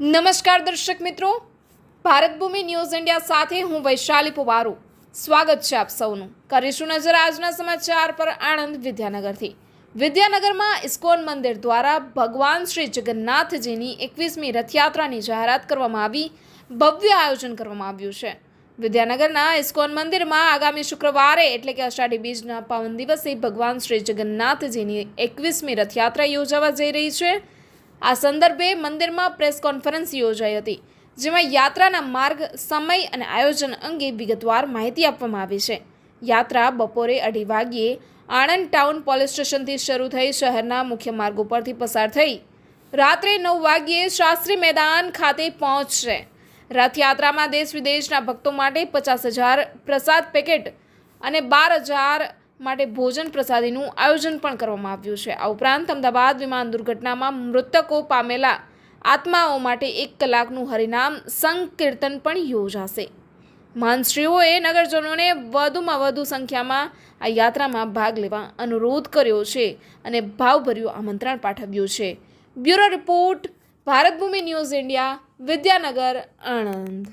નમસ્કાર દર્શક મિત્રો. ભારત ભૂમિ ન્યૂઝ ઇન્ડિયા સાથે હું વૈશાલી પુવારુ. સ્વાગત છે આપ સૌનું. કરીશું નજર આજના સમાચાર પર આણંદ વિદ્યાનગરથી. વિદ્યાનગરમાં ઇસ્કોન મંદિર દ્વારા ભગવાન શ્રી જગન્નાથજીની એકવીસમી રથયાત્રાની જાહેરાત કરવામાં આવી. ભવ્ય આયોજન કરવામાં આવ્યું છે. વિદ્યાનગરના ઇસ્કોન મંદિરમાં આગામી શુક્રવારે એટલે કે અષાઢી બીજના પાવન દિવસે ભગવાન શ્રી જગન્નાથજીની એકવીસમી રથયાત્રા યોજાવા જઈ રહી છે. આ સંદર્ભે મંદિરમાં પ્રેસ કોન્ફરન્સ યોજાઈ હતી, જેમાં યાત્રાના માર્ગ, સમય અને આયોજન અંગે વિગતવાર માહિતી આપવામાં આવી છે. યાત્રા બપોરે અઢી વાગ્યે આણંદ ટાઉન પોલીસ સ્ટેશનથી શરૂ થઈ શહેરના મુખ્ય માર્ગો પરથી પસાર થઈ રાત્રે નવ વાગ્યે શાસ્ત્રી મેદાન ખાતે પહોંચશે. રથયાત્રામાં દેશ વિદેશના ભક્તો માટે પચાસ હજાર પ્રસાદ પેકેટ અને બાર હજાર માટે ભોજન પ્રસાદીનું આયોજન પણ કરવામાં આવ્યું છે. આ ઉપરાંત અમદાવાદ વિમાન દુર્ઘટનામાં મૃતકો પામેલા આત્માઓ માટે એક કલાકનું હરિનામ સંકીર્તન પણ યોજાશે. મહાનશ્રીઓએ નગરજનોને વધુમાં વધુ સંખ્યામાં આ યાત્રામાં ભાગ લેવા અનુરોધ કર્યો છે અને ભાવભર્યું આમંત્રણ પાઠવ્યું છે. Bureau report Bharat Bhumi news India, Vidyanagar, Anand.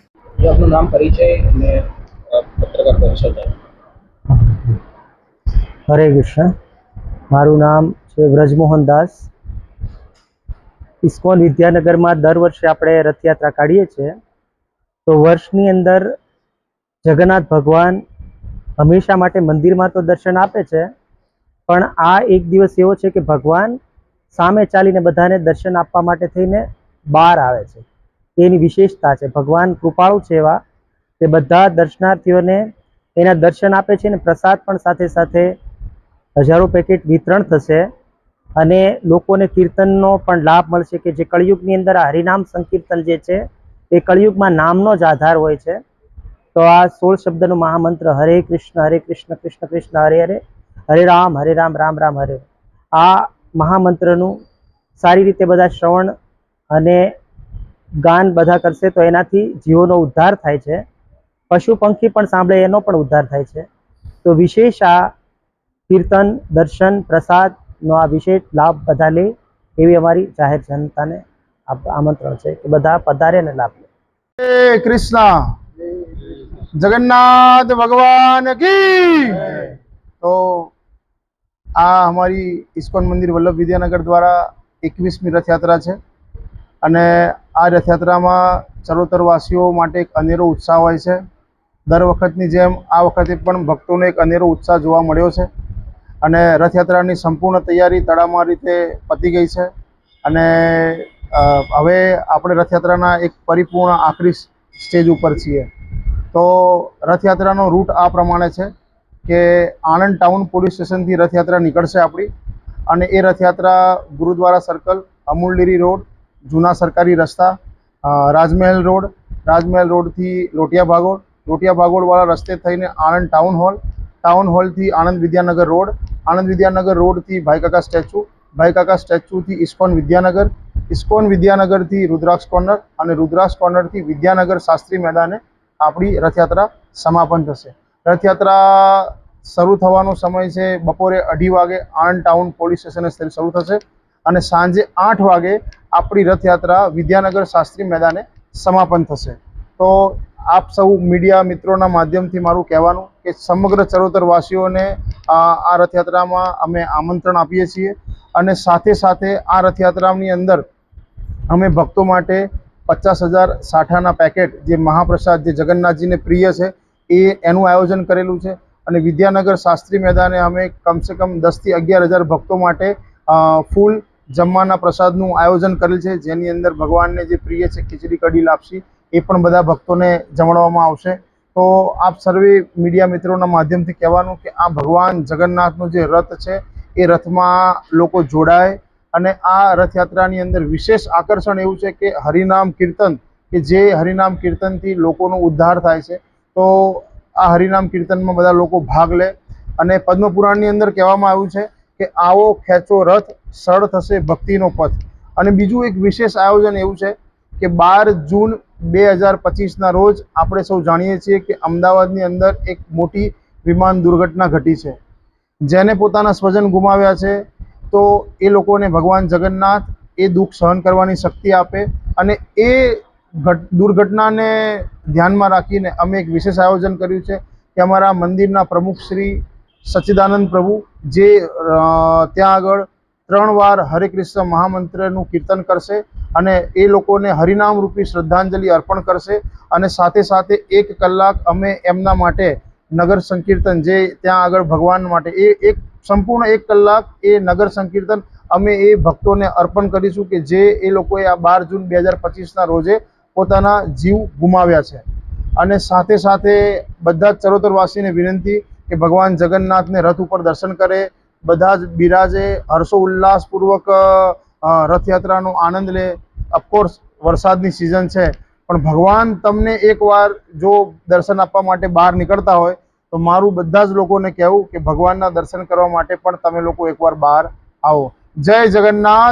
નામ પરિચય અને પત્રકાર પરિષદ હરે કૃષ્ણ. મારું નામ છે વ્રજમોહન દાસ. ઇસ્કોન વિદ્યાનગરમાં દર વર્ષે આપણે રથયાત્રા કાઢીએ છીએ. તો વર્ષની અંદર જગન્નાથ ભગવાન હંમેશા માટે મંદિરમાં તો દર્શન આપે છે. પણ આ એક દિવસ એવો છે કે ભગવાન સામે ચાલીને બધાને દર્શન આપવા માટે થઈને બહાર આવે છે. એની વિશેષતા છે. ભગવાન કૃપાળુ છે એવા તે બધા દર્શનાર્થીઓને એના દર્શન આપે છે અને પ્રસાદ પણ સાથે સાથે હજારો પેકેટ વિતરણ થશે અને લોકોને કીર્તનનો પણ લાભ મળશે કે જે કળિયુગની અંદર હરિનામ સંકીર્તન જે છે, એ કળિયુગમાં નામનો જ આધાર હોય છે. તો આ સોળ શબ્દનો મહામંત્ર હરે કૃષ્ણ હરે કૃષ્ણ કૃષ્ણ કૃષ્ણ, હરે હરે હરે રામ હરે રામ રામ રામ, હરે. આ મહામંત્રનું સારી રીતે બધા શ્રવણ અને ગાન બધા કરશે તો એનાથી જીવોનો ઉદ્ધાર થાય છે. પશુ પંખી પણ સાંભળે, એનો પણ ઉદ્ધાર થાય છે. તો વિશેષ આ કીર્તન, દર્શન પ્રસાદનો આ વિશેષ લાભ બધા લે એવી અમારી જાહેર જનતાને આમંત્રણ છે કે બધા પધારે અને લાભ લે. કૃષ્ણ. જગન્નાથ ભગવાન કી તો આ અમારી ઇસ્કોન મંદિર વલ્લભ વિદ્યાનગર દ્વારા એકવીસમી રથયાત્રા છે. અને આ રથયાત્રામાં ચરોતરવાસીઓ માટે એક અનેરો ઉત્સાહ હોય છે. દર વખતની જેમ આ વખતે પણ ભક્તોને એક અનેરો ઉત્સાહ જોવા મળ્યો છે. અને રથયાત્રાની સંપૂર્ણ તૈયારી તડામાર રીતે પતી ગઈ છે. અને હવે આપણે રથયાત્રાના એક પરિપૂર્ણ આખરી સ્ટેજ ઉપર છીએ. તો રથયાત્રાનો રૂટ આ પ્રમાણે છે કે આણંદ ટાઉન પોલીસ સ્ટેશનથી રથયાત્રા નીકળશે આપણી. અને એ રથયાત્રા ગુરુદ્વારા સર્કલ અમૂલડીરી રોડ, જૂના સરકારી રસ્તા રાજમહેલ રોડ, રાજમહેલ રોડથી લોટિયા ભાગોળ, લોટિયા ભાગોળવાળા રસ્તે થઈને આણંદ ટાઉન હોલ, ટાઉન હોલથી આણંદ વિદ્યાનગર રોડ આણંદ વિદ્યાનગર રોડથી ભાઈકાકા સ્ટેચ્યુ, ભાઈકાકા સ્ટેચ્યુથી ઇસ્કોન વિદ્યાનગર, ઇસ્કોન વિદ્યાનગરથી રુદ્રાક્ષ કોર્નર અને રુદ્રાક્ષ કોર્નરથી વિદ્યાનગર શાસ્ત્રી મેદાને આપણી રથયાત્રા સમાપન થશે. રથયાત્રા શરૂ થવાનો સમય છે બપોરે અઢી વાગે આણંદ ટાઉન પોલીસ સ્ટેશને શરૂ થશે અને સાંજે આઠ વાગે આપણી રથયાત્રા વિદ્યાનગર શાસ્ત્રી મેદાને સમાપન થશે. તો આપ સૌ મીડિયા મિત્રોના માધ્યમથી મારું કહેવાનું કે સમગ્ર ચરોતરવાસીઓને આ રથયાત્રામાં અમે આમંત્રણ આપીએ છીએ અને સાથે સાથે આ રથયાત્રાની અંદર અમે ભક્તો માટે પચાસ હજાર સાઠાના પેકેટ જે મહાપ્રસાદ, જે જગન્નાથજીને પ્રિય છે, એ એનું આયોજન કરેલું છે અને વિદ્યાનગર શાસ્ત્રી મેદાને અમે કમસે કમ દસથી અગિયાર હજાર ભક્તો માટે ફૂલ જમવાના પ્રસાદનું આયોજન કરેલ છે. જેની અંદર ભગવાનને જે પ્રિય છે, ખીચડી, કઢી, લાપસી એ પણ બધા ભક્તોને જમાડવામાં આવશે. તો આપ સર્વે મીડિયા મિત્રોના માધ્યમથી કહેવાનું કે આ ભગવાન જગન્નાથનો જે રથ છે, એ રથમાં લોકો જોડાય અને આ રથયાત્રાની અંદર વિશેષ આકર્ષણ એવું છે કે હરિનામ કીર્તન, કે જે હરિનામ કીર્તનથી લોકોનો ઉદ્ધાર થાય છે. તો આ હરિનામ કીર્તનમાં બધા લોકો ભાગ લે અને પદ્મપુરાણની અંદર કહેવામાં આવ્યું છે કે આવો ખેંચો રથ સરળ થશે ભક્તિનો પથ. અને બીજું એક વિશેષ આયોજન એવું છે કે બાર જૂન બે હજાર પચીસના રોજ આપણે સૌ જાણીએ છીએ કે અમદાવાદની અંદર એક મોટી વિમાન દુર્ઘટના ઘટી છે. જેને પોતાના સ્વજન ગુમાવ્યા છે, તો એ લોકોને ભગવાન જગન્નાથ એ દુઃખ સહન કરવાની શક્તિ આપે અને એ દુર્ઘટનાને ધ્યાનમાં રાખીને અમે એક વિશેષ આયોજન કર્યું છે કે અમારા મંદિરના પ્રમુખ શ્રી સચ્ચિદાનંદ પ્રભુ, જે ત્યાં આગળ ત્રણ વાર હરે કૃષ્ણ મહામંત્રનું કીર્તન કરશે. અને એ લોકોને હરિનામ રૂપી શ્રદ્ધાંજલિ અર્પણ કરશે અને સાથે સાથે એક કલાક અમે એમના માટે નગર સંકીર્તન જે ત્યાં આગળ ભગવાન માટે એ એક સંપૂર્ણ એક કલાક એ નગર સંકીર્તન અમે એ ભક્તોને અર્પણ કરીશું કે જે એ લોકોએ આ બાર જૂન બે હજાર પચીસના રોજે પોતાના જીવ ગુમાવ્યા છે. અને સાથે સાથે બધા જ ચરોતરવાસીને વિનંતી કે ભગવાન જગન્નાથને રથ ઉપર દર્શન કરે, બધા જ બિરાજે હર્ષો ઉલ્લાસપૂર્વક રથયાત્રાનો આનંદ લે. અફકોર્સ વરસાદની સિઝન છે. પણ ભગવાન તમને એકવાર જો દર્શન આપવા માટે બહાર નીકળતા હોય, તો મારું બધા જ લોકોને કહેવું કે ભગવાનના દર્શન કરવા માટે પણ તમે લોકો એકવાર બહાર આવો. જય જગન્નાથ!